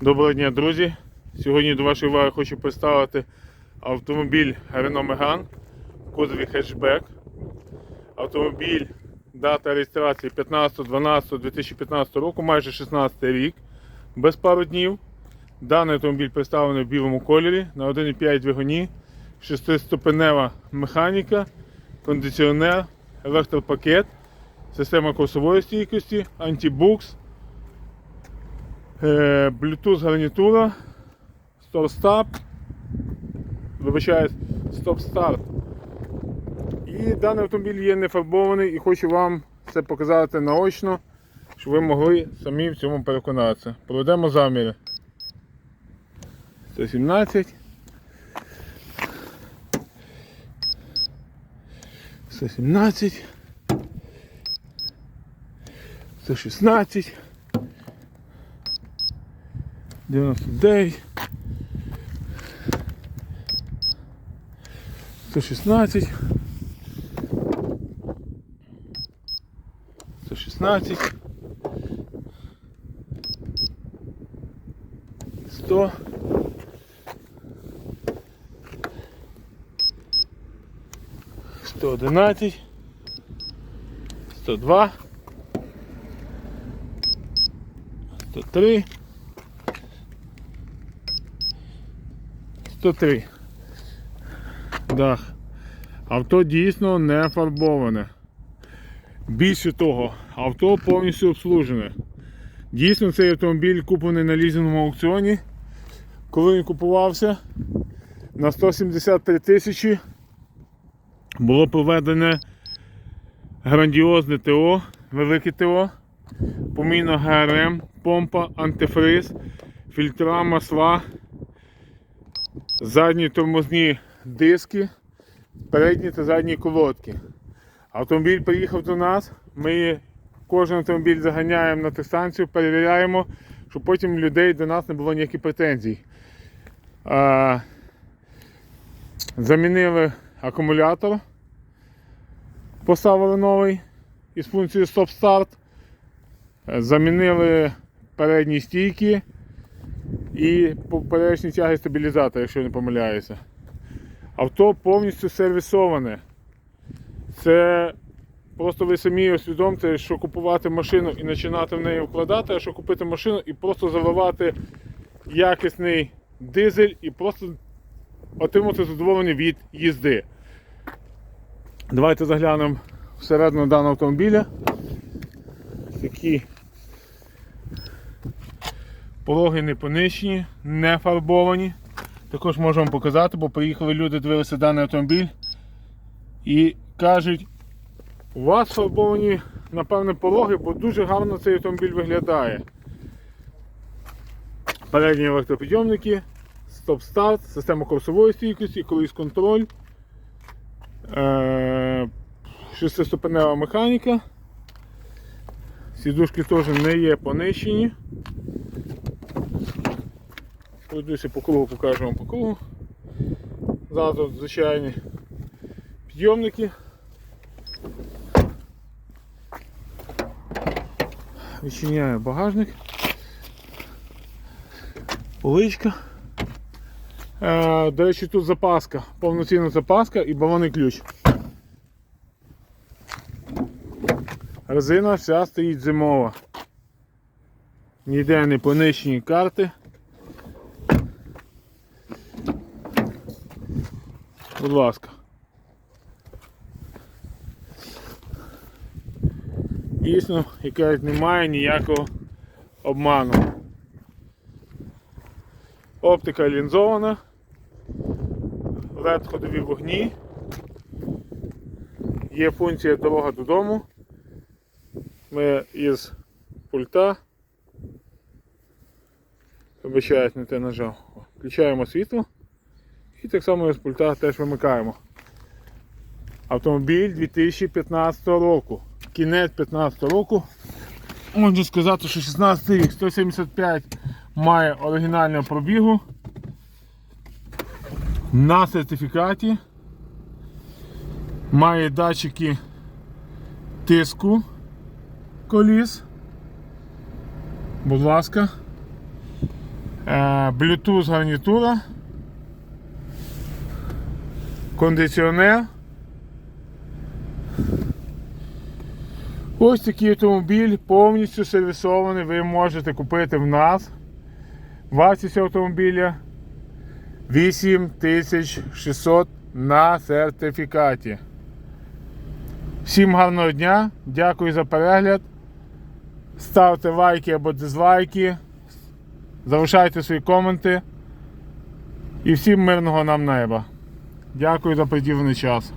Доброго дня, друзі! Сьогодні до вашої уваги хочу представити автомобіль Renault Megane кузові хетчбек. Автомобіль, дата реєстрації 15.12.2015 року, майже 16 рік, без пару днів. Даний автомобіль представлений в білому кольорі на 1,5 двигуні, 6-ступенева механіка, кондиціонер, електропакет, система курсової стійкості, антибукс. Е, Bluetooth гарнітура, стоп-стап, вибачаюсь, стоп-старт. І даний автомобіль є не фарбований і хочу вам це показати наочно, щоб ви могли самі в цьому переконатися. Проведемо заміри. 117. 117. 116. 99 116 116 100 111 102 103 103. Дах. Авто дійсно не фарбоване. Більше того, авто повністю обслужене. Дійсно, цей автомобіль куплений на лізинговому аукціоні. Коли він купувався, на 173 тисячі було проведене грандіозне ТО, велике ТО, поміна ГРМ, помпа, антифриз, фільтра, масла, задні тормозні диски, передні та задні колодки. Автомобіль приїхав до нас, ми кожен автомобіль заганяємо на техстанцію, перевіряємо, щоб потім людей до нас не було ніяких претензій. А, замінили акумулятор, поставили новий із функцією стоп-старт, замінили передні стійки і поперечні тяги стабілізатора, якщо не помиляюся. Авто повністю сервісоване. Це просто ви самі усвідомте, що купувати машину і починати в неї вкладати, а що купити машину і просто заливати якісний дизель і просто отримати задоволення від їзди. Давайте заглянемо всередину даного автомобіля. Такі Пологи не понищені, не фарбовані. Також можу вам показати, бо приїхали люди, дивилися даний автомобіль і кажуть, у вас фарбовані, напевне, пологи, бо дуже гарно цей автомобіль виглядає. Передні електропідйомники, стоп-старт, система курсової стійкості, колись контроль, е- шестиступенева механіка. Сідушки теж не є понищені. Пройдуся по кругу, покажу вам по кругу. Зразу звичайні підйомники. Відчиняю багажник. Поличка. Е, до речі, тут запаска, повноцінна запаска і балонний ключ. Резина вся стоїть зимова. Ніде не понищені карти. Будь ласка. Дійсно, як немає ніякого обману. Оптика лінзована, LED ходові вогні, є функція дорога додому. Ми із пульта, вибачаюсь, не те нажав, включаємо світло. І так само з пульта теж вимикаємо. Автомобіль 2015 року. Кінець 2015 року. Можна сказати, що 16 рік 175 має оригінального пробігу. На сертифікаті. Має датчики тиску коліс. Будь ласка. Е, Bluetooth гарнітура. Кондиціонер. Ось такий автомобіль повністю сервісований. Ви можете купити в нас. Вартість автомобіля 8600 на сертифікаті. Всім гарного дня, дякую за перегляд. Ставте лайки або дизлайки, залишайте свої коменти. І всім мирного нам неба. Дякую за приділений час.